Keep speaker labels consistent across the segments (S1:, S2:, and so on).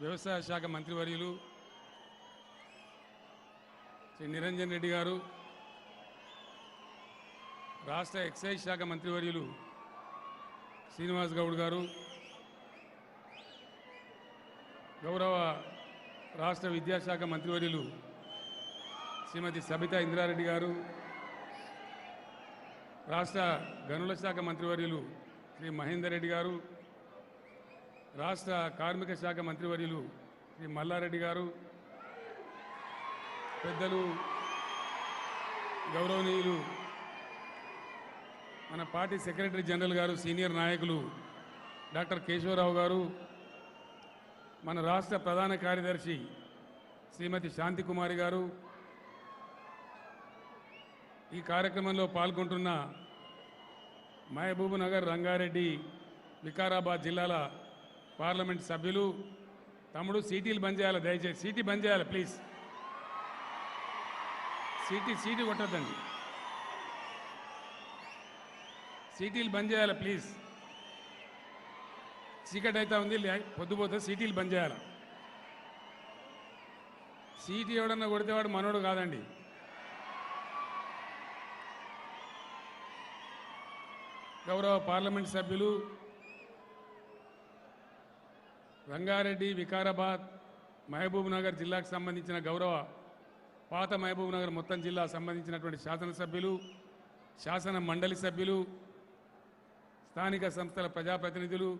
S1: వ్యవసాయ శాఖ మంత్రివర్యులు శ్రీ నిరంజన్ రెడ్డి గారు రాష్ట్ర ఎక్సైజ్ శాఖ మంత్రివర్యులు శ్రీనివాస్ గౌడ్ గారు గౌరవ రాష్ట్ర విద్యాశాఖ మంత్రివర్యులు శ్రీమతి సబితా ఇంద్రారెడ్డి గారు రాష్ట్ర గనుల శాఖ మంత్రివర్యులు శ్రీ మహేందర్ రెడ్డి గారు రాష్ట్ర కార్మిక శాఖ మంత్రివర్యులు శ్రీ మల్లారెడ్డి గారు పెద్దలు గౌరవనీయులు మన పార్టీ సెక్రటరీ జనరల్ గారు సీనియర్ నాయకులు డాక్టర్ కేశవరావు గారు మన రాష్ట్ర ప్రధాన కార్యదర్శి శ్రీమతి శాంతి కుమారి గారు. ఈ కార్యక్రమంలో పాల్గొంటున్న మహబూబ్ నగర్ రంగారెడ్డి వికారాబాద్ జిల్లాల పార్లమెంట్ సభ్యులు తమ్ముడు సీటీలు బంద్ చేయాలి? దయచేసి సీటీ బంద్ చేయాలి ప్లీజ్? సీటీ సీటీ కొట్టద్దండి. సీటీలు బంద్ చేయాలి ప్లీజ్? చీకటి అయితే ఉంది పొద్దుపోతే సీటీలు బంద్ చేయాలి? సీటీ ఎవడన్నా కొడితే వాడు మనోడు కాదండి. గౌరవ పార్లమెంట్ సభ్యులు రంగారెడ్డి వికారాబాద్ మహబూబ్ నగర్ జిల్లాకు సంబంధించిన గౌరవ పాత మహబూబ్ నగర్ మొత్తం జిల్లా సంబంధించినటువంటి శాసనసభ్యులు శాసన మండలి సభ్యులు స్థానిక సంస్థల ప్రజాప్రతినిధులు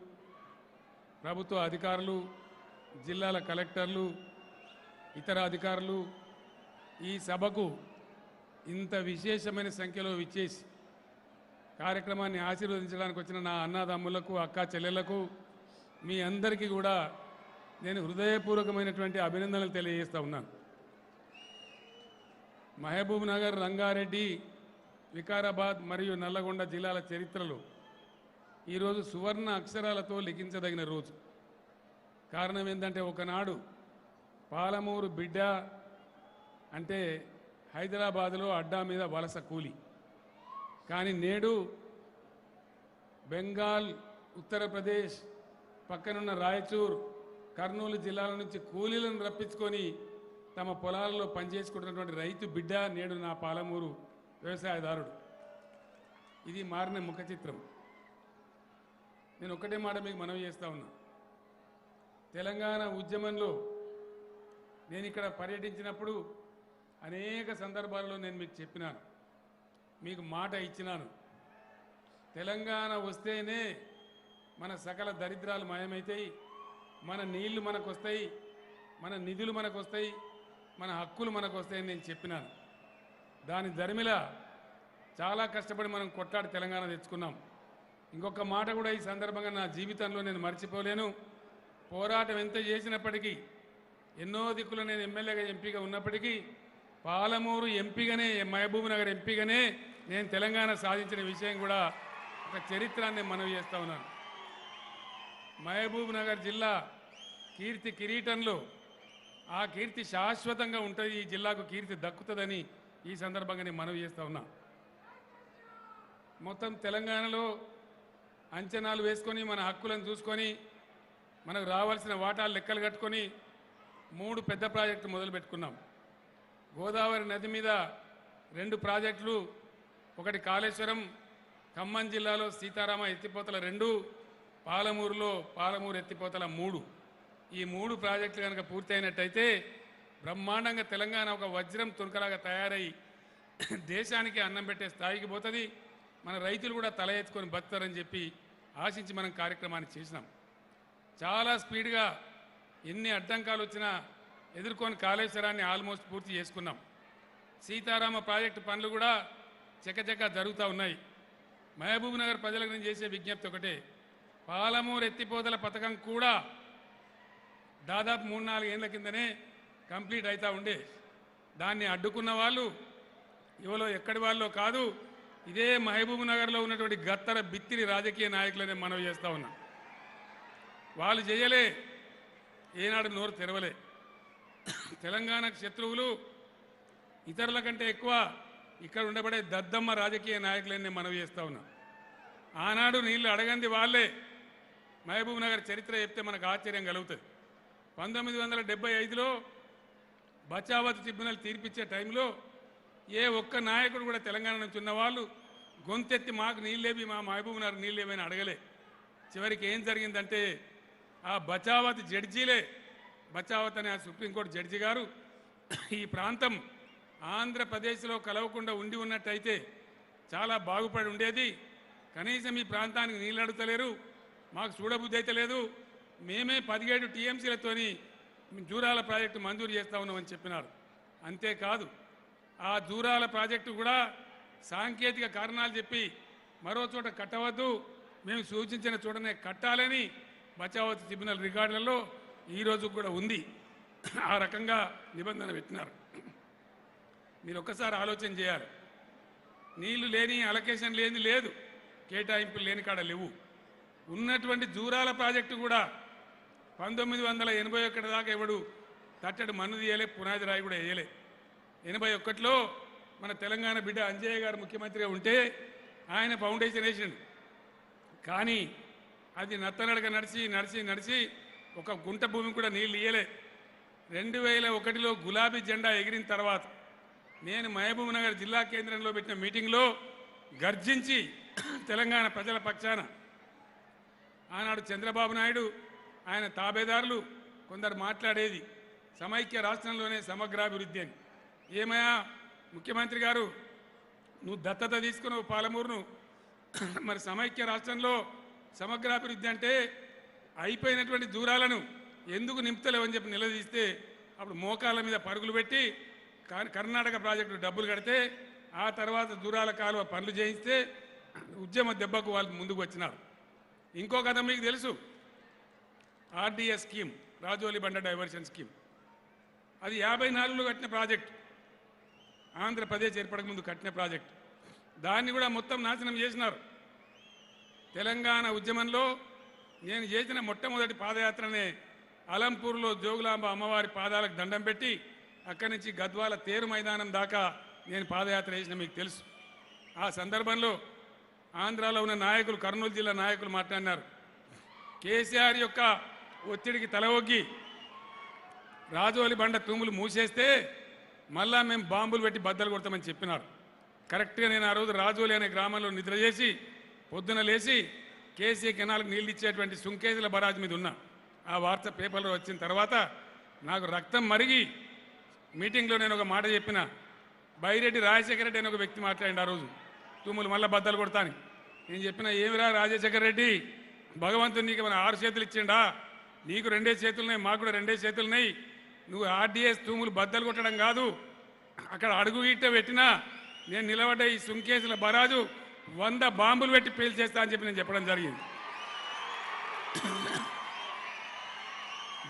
S1: ప్రభుత్వ అధికారులు జిల్లాల కలెక్టర్లు ఇతర అధికారులు ఈ సభకు ఇంత విశేషమైన సంఖ్యలో విచ్చేసి కార్యక్రమాన్ని ఆశీర్వదించడానికి వచ్చిన నా అన్నదమ్ములకు అక్క చెల్లెళ్ళకు మీ అందరికీ కూడా నేను హృదయపూర్వకమైనటువంటి అభినందనలు తెలియజేస్తా ఉన్నాను. మహబూబ్ నగర్ రంగారెడ్డి వికారాబాద్ మరియు నల్లగొండ జిల్లాల చరిత్రలో ఈరోజు సువర్ణ అక్షరాలతో లిఖించదగిన రోజు. కారణం ఏంటంటే ఒకనాడు పాలమూరు బిడ్డ అంటే హైదరాబాదులో అడ్డా మీద వలస కూలి. కానీ నేడు బెంగాల్ ఉత్తరప్రదేశ్ పక్కనున్న రాయచూర్ కర్నూలు జిల్లాల నుంచి కూలీలను రప్పించుకొని తమ పొలాలలో పనిచేసుకుంటున్నటువంటి రైతు బిడ్డ నేడు నా పాలమూరు వ్యవసాయదారుడు. ఇది మారిన ముఖ చిత్రం. నేను ఒకటే మాట మీకు మనవి చేస్తా ఉన్నా. తెలంగాణ ఉద్యమంలో నేను ఇక్కడ పర్యటించినప్పుడు అనేక సందర్భాల్లో నేను మీకు చెప్పినాను. మీకు మాట ఇచ్చినాను. తెలంగాణ వస్తేనే మన సకల దరిద్రాలు మాయమవుతాయి మన నీళ్ళు మనకు వస్తాయి మన నిధులు మనకు వస్తాయి మన హక్కులు మనకు వస్తాయని నేను చెప్పినాను. దాని ధర్మిల చాలా కష్టపడి మనం కొట్లాడి తెలంగాణ తెచ్చుకున్నాం. ఇంకొక మాట కూడా ఈ సందర్భంగా నా జీవితంలో నేను మర్చిపోలేను. పోరాటం ఎంత చేసినప్పటికీ ఎన్నో దిక్కులు నేను ఎమ్మెల్యేగా ఎంపీగా ఉన్నప్పటికీ పాలమూరు ఎంపీగానే మహబూబ్ నగర్ ఎంపీగానే నేను తెలంగాణ సాధించిన విషయం కూడా ఒక చరిత్రాన్ని మనవి చేస్తా ఉన్నాను. మహబూబ్ నగర్ జిల్లా కీర్తి కిరీటంలో ఆ కీర్తి శాశ్వతంగా ఉంటుంది ఈ జిల్లాకు కీర్తి దక్కుతుందని ఈ సందర్భంగా నేను మనవి చేస్తూ ఉన్నా. మొత్తం తెలంగాణలో అంచనాలు వేసుకొని మన హక్కులను చూసుకొని మనకు రావాల్సిన వాటాలు లెక్కలు కట్టుకొని మూడు పెద్ద ప్రాజెక్టులు మొదలు పెట్టుకున్నాం. గోదావరి నది మీద రెండు ప్రాజెక్టులు ఒకటి కాళేశ్వరం ఖమ్మం జిల్లాలో సీతారామ ఎత్తిపోతల రెండు పాలమూరులో పాలమూరు ఎత్తిపోతల మూడు. ఈ మూడు ప్రాజెక్టులు కనుక పూర్తయినట్టయితే బ్రహ్మాండంగా తెలంగాణ ఒక వజ్రం తునకలాగా తయారై దేశానికి అన్నం పెట్టే స్థాయికి పోతుంది. మన రైతులు కూడా తల ఎత్తుకొని బతుతారని చెప్పి ఆశించి మనం కార్యక్రమాన్ని చేసినాం. చాలా స్పీడ్గా ఎన్ని అడ్డంకాలు వచ్చినా ఎదుర్కొని కాళేశ్వరాన్ని ఆల్మోస్ట్ పూర్తి చేసుకున్నాం. సీతారామ ప్రాజెక్టు పనులు కూడా చకచక జరుగుతూ ఉన్నాయి. మహబూబ్ నగర్ ప్రజలకు నేను చేసే విజ్ఞప్తి ఒకటే. పాలమూరు ఎత్తిపోతల పథకం కూడా దాదాపు మూడు నాలుగు ఏళ్ళ కిందనే కంప్లీట్ అవుతూ ఉండే. దాన్ని అడ్డుకున్న వాళ్ళు ఇవలో ఎక్కడి వాళ్ళో కాదు ఇదే మహబూబ్ నగర్లో ఉన్నటువంటి గత్తర బిత్తిరి రాజకీయ నాయకులనే మనవి చేస్తూ ఉన్నాం. వాళ్ళు చేయలే ఏనాడు నోరు తెరవలే. తెలంగాణకు శత్రువులు ఇతరుల కంటే ఎక్కువ ఇక్కడ ఉండబడే దద్దమ్మ రాజకీయ నాయకులని మనవి చేస్తూ ఉన్నాం. ఆనాడు నీళ్ళు అడగంది వాళ్ళే మహబూబ్ నగర్ చరిత్ర చెప్తే మనకు ఆశ్చర్యం కలుగుతుంది. పంతొమ్మిది వందల డెబ్బై ఐదులో బచావత్ ట్రిబ్యునల్ తీర్పిచ్చే టైంలో ఏ ఒక్క నాయకుడు కూడా తెలంగాణ నుంచి ఉన్నవాళ్ళు గొంతెత్తి మాకు నీళ్ళేవి మా మహబూబ్ మహబూబ్నగర్ నీళ్ళేమని అడగలే. చివరికి ఏం జరిగిందంటే ఆ బచావత్ జడ్జీలే బచావత్ అనే ఆ సుప్రీంకోర్టు జడ్జి గారు ఈ ప్రాంతం ఆంధ్రప్రదేశ్లో కలవకుండా ఉండి ఉన్నట్టయితే చాలా బాగుపడి ఉండేది. కనీసం ఈ ప్రాంతానికి నీళ్ళు అడుగుతలేరు. మాకు చూడబుద్ధి అయితే లేదు. మేమే పదిహేడు టీఎంసీలతోని జూరాల ప్రాజెక్టు మంజూరు చేస్తా ఉన్నామని చెప్పినారు. అంతేకాదు ఆ జూరాల ప్రాజెక్టు కూడా సాంకేతిక కారణాలు చెప్పి మరో చోట కట్టవద్దు మేము సూచించిన చోటనే కట్టాలని బచావత్ ట్రిబ్యునల్ రికార్డులలో ఈ రోజు కూడా ఉంది. ఆ రకంగా నిబంధన పెట్టినారు. మీరు ఒక్కసారి ఆలోచన చేయాలి. నీళ్ళు లేని అలొకేషన్ లేని లేదు. కేటాయింపులు లేని కాడ లేవు. ఉన్నటువంటి జూరాల ప్రాజెక్టు కూడా పంతొమ్మిది వందల ఎనభై ఒకటి దాకా ఎవడు తట్టడు మన్ను తీయలే పునాది రాయి కూడా వేయలే. ఎనభై ఒకటిలో మన తెలంగాణ బిడ్డ అంజయ్య గారు ముఖ్యమంత్రిగా ఉంటే ఆయన ఫౌండేషన్ వేసిండు. కానీ అది నత్తనడక నడిచి నడిచి నడిచి ఒక గుంట భూమి కూడా నీళ్ళు ఇయ్యలే. రెండు వేల ఒకటిలో గులాబీ జెండా ఎగిరిన తర్వాత నేను మహబూబ్ నగర్ జిల్లా కేంద్రంలో పెట్టిన మీటింగ్లో గర్జించి తెలంగాణ ప్రజల పక్షాన ఆనాడు చంద్రబాబు నాయుడు ఆయన తాబేదారులు కొందరు మాట్లాడేది సమైక్య రాష్ట్రంలోనే సమగ్రాభివృద్ధి అని. ఏమయ్యా ముఖ్యమంత్రి గారు నువ్వు దత్తత తీసుకుని పాలమూరును మరి సమైక్య రాష్ట్రంలో సమగ్రాభివృద్ధి అంటే అయిపోయినటువంటి దూరాలను ఎందుకు నింపుతలేవని చెప్పి నిలదీస్తే అప్పుడు మోకాళ్ళ మీద పరుగులు పెట్టి కర్ణాటక ప్రాజెక్టు డబ్బులు కడితే ఆ తర్వాత దూరాల కాలువ పనులు చేయిస్తే ఉద్యమ దెబ్బకు వాళ్ళు ముందుకు వచ్చినారు. ఇంకో కథ మీకు తెలుసు. ఆర్డీఎస్ స్కీమ్ రాజోలి బండ డైవర్షన్ స్కీమ్. అది యాభై నాలుగులో కట్టిన ప్రాజెక్ట్. ఆంధ్రప్రదేశ్ ఏర్పడక ముందు కట్టిన ప్రాజెక్ట్. దాన్ని కూడా మొత్తం నాశనం చేసినారు. తెలంగాణ ఉద్యమంలో నేను చేసిన మొట్టమొదటి పాదయాత్రనే అలంపూర్లో జోగులాంబ అమ్మవారి పాదాలకు దండం పెట్టి అక్కడి నుంచి గద్వాల తేరు మైదానం దాకా నేను పాదయాత్ర చేసిన మీకు తెలుసు. ఆ సందర్భంలో ఆంధ్రాలో ఉన్న నాయకులు కర్నూలు జిల్లా నాయకులు మాట్లాడినారు. కేసీఆర్ యొక్క ఒత్తిడికి తల ఒగ్గి రాజోలి బండ తూములు మూసేస్తే మళ్ళా మేము బాంబులు పెట్టి బద్దలు కొడతామని చెప్పినారు. కరెక్ట్గా నేను ఆ రోజు రాజోలి అనే గ్రామంలో నిద్ర చేసి పొద్దున లేచి కేసీ కెనాల్కి నీళ్ళు ఇచ్చేటువంటి సుంకేజీల బరాజ్ మీద ఉన్నా. ఆ వార్త పేపర్లో వచ్చిన తర్వాత నాకు రక్తం మరిగి మీటింగ్లో నేను ఒక మాట చెప్పిన. బైరెడ్డి రాజశేఖర రెడ్డి అనే ఒక వ్యక్తి మాట్లాడిండు ఆ రోజు. తూములు మళ్ళీ బద్దలు కొడతాను. నేను చెప్పిన ఏమిరా రాజశేఖర రెడ్డి? భగవంతుడు నీకు మన ఆరు చేతులు ఇచ్చిండా? నీకు రెండే చేతులున్నాయి మాకు కూడా రెండే చేతులున్నాయి నువ్వు ఆర్డీఎస్ తూములు బద్దలు కొట్టడం కాదు. అక్కడ అడుగు గిట్ట పెట్టినా నేను నిలబడ్డ ఈ సుంకేసుల బరాజు వంద బాంబులు పెట్టి పేల్చేస్తా అని చెప్పి నేను చెప్పడం జరిగింది.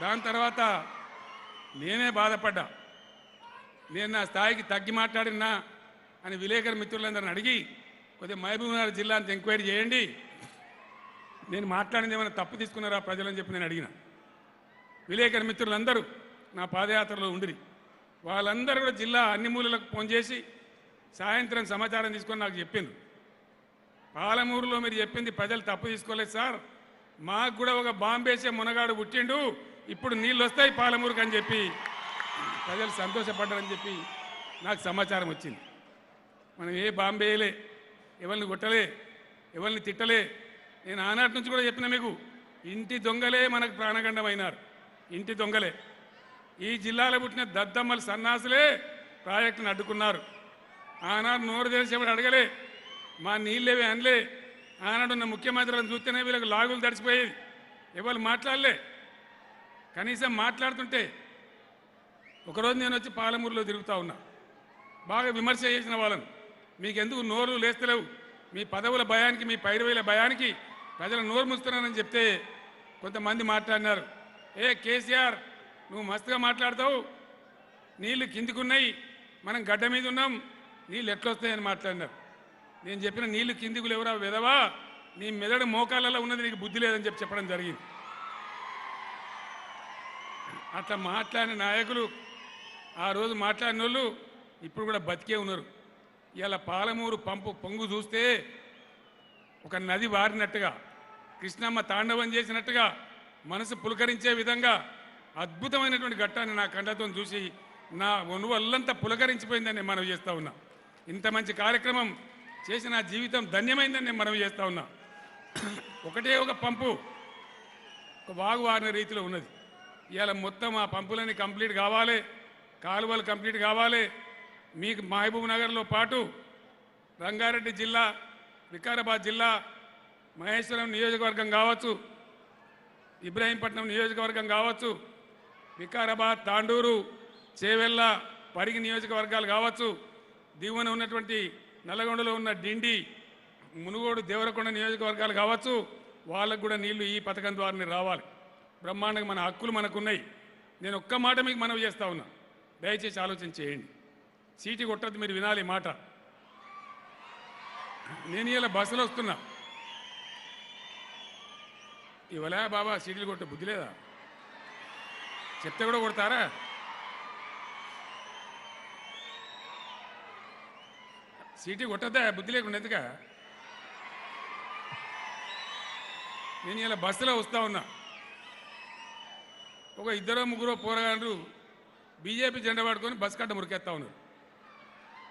S1: దాని తర్వాత నేనే బాధపడ్డా. నేను నా స్థాయికి తగ్గి మాట్లాడినా అని విలేకరు మిత్రులందరిని అడిగి కొద్దిగా మహబూబ్నగర్ జిల్లా అంత ఎంక్వైరీ చేయండి. నేను మాట్లాడింది ఏమైనా తప్పు తీసుకున్నారా ప్రజలని చెప్పి నేను అడిగిన. విలేకరి మిత్రులందరూ నా పాదయాత్రలో ఉండిరి. వాళ్ళందరూ కూడా జిల్లా అన్ని మూలలకు ఫోన్ చేసి సాయంత్రం సమాచారం తీసుకొని నాకు చెప్పింది పాలమూరులో మీరు చెప్పింది ప్రజలు తప్పు తీసుకోలేదు సార్. మాకు కూడా ఒక బాంబేసే మునగాడు పుట్టిండు. ఇప్పుడు నీళ్ళు వస్తాయి పాలమూరుకు అని చెప్పి ప్రజలు సంతోషపడ్డారని చెప్పి నాకు సమాచారం వచ్చింది. మనం ఏ బాంబేయలే ఎవరిని కొట్టలే ఎవరిని తిట్టలే. నేను ఆనాటి నుంచి కూడా చెప్పిన మీకు ఇంటి దొంగలే మనకు ప్రాణగండమైనారు ఇంటి దొంగలే. ఈ జిల్లాలో పుట్టిన దద్దమ్మల సన్నాసులే ప్రాజెక్టును అడ్డుకున్నారు. ఆనాడు నోరు తెలిసి ఎవరు అడగలే. మా నీళ్ళేవి అనలే. ఆనాడు ఉన్న ముఖ్యమంత్రులను చూస్తేనే వీళ్ళకి లాగులు తడిచిపోయేది ఎవరు మాట్లాడలే. కనీసం మాట్లాడుతుంటే ఒకరోజు నేను వచ్చి పాలమూరులో తిరుగుతూ ఉన్నా. బాగా విమర్శ చేసిన వాళ్ళను. మీకెందుకు నోరు లేస్తలేవు? మీ పదవుల భయానికి మీ పైరువేల భయానికి ప్రజలు నోరు ముస్తున్నానని చెప్తే కొంతమంది మాట్లాడినారు. ఏ కేసీఆర్ నువ్వు మస్తుగా మాట్లాడతావు? నీళ్ళు కిందికున్నాయి. మనం గడ్డ మీద ఉన్నాం. నీళ్ళు ఎట్లొస్తాయని మాట్లాడినారు. నేను చెప్పిన నీళ్ళు కిందికు లేవురా విధవా నీ మెదడు మోకాళ్ళలో ఉన్నది నీకు బుద్ధి లేదని చెప్పి చెప్పడం జరిగింది. అట్లా మాట్లాడిన నాయకులు ఆ రోజు మాట్లాడిన వాళ్ళు ఇప్పుడు కూడా బతికే ఉన్నారు. ఇలా పాలమూరు పంపు పొంగు చూస్తే ఒక నది వారినట్టుగా కృష్ణమ్మ తాండవం చేసినట్టుగా మనసు పులకరించే విధంగా అద్భుతమైనటువంటి ఘట్టాన్ని నా కండతో చూసి నా ఒళ్ళంతా పులకరించిపోయిందని నేను మనవి చేస్తా ఉన్నా. ఇంత మంచి కార్యక్రమం చేసి నా జీవితం ధన్యమైందని నేను మనవి చేస్తా ఉన్నా. ఒకటే ఒక పంపు ఒక వాగు వారిన రీతిలో ఉన్నది. ఇవాళ మొత్తం ఆ పంపులన్నీ కంప్లీట్ కావాలి కాలువలు కంప్లీట్ కావాలి మీకు మహబూబ్ నగర్లో పాటు రంగారెడ్డి జిల్లా వికారాబాద్ జిల్లా మహేశ్వరం నియోజకవర్గం కావచ్చు ఇబ్రాహీంపట్నం నియోజకవర్గం కావచ్చు వికారాబాద్ తాండూరు చేవెళ్ళ పరిగి నియోజకవర్గాలు కావచ్చు దిగువన ఉన్నటువంటి నల్లగొండలో ఉన్న డిండి మునుగోడు దేవరకొండ నియోజకవర్గాలు కావచ్చు వాళ్ళకు కూడా నీళ్ళు ఈ పథకం ద్వారానే రావాలి. బ్రహ్మాండంగా మన హక్కులు మనకున్నాయి. నేను ఒక్క మాట మీకు మనవి చేస్తా ఉన్నా. దయచేసి ఆలోచన చేయండి. సీటీ కొట్టద్దు మీరు వినాలి మాట. నేను ఇలా బస్సులో వస్తున్నా. ఇవ్వలే బాబా సీట్లు కొట్టే బుద్ధి లేదా? చెప్తే కూడా కొడతారా? సీటీ కొట్టద్దా బుద్ధి లేకుండా ఎందుక? నేను ఇలా బస్సులో వస్తా ఉన్నా. ఒక ఇద్దరో ముగ్గురో పోరగాళ్ళు బీజేపీ జెండా పట్టుకొని బస్ కట్ట మురికేస్తా ఉన్నారు.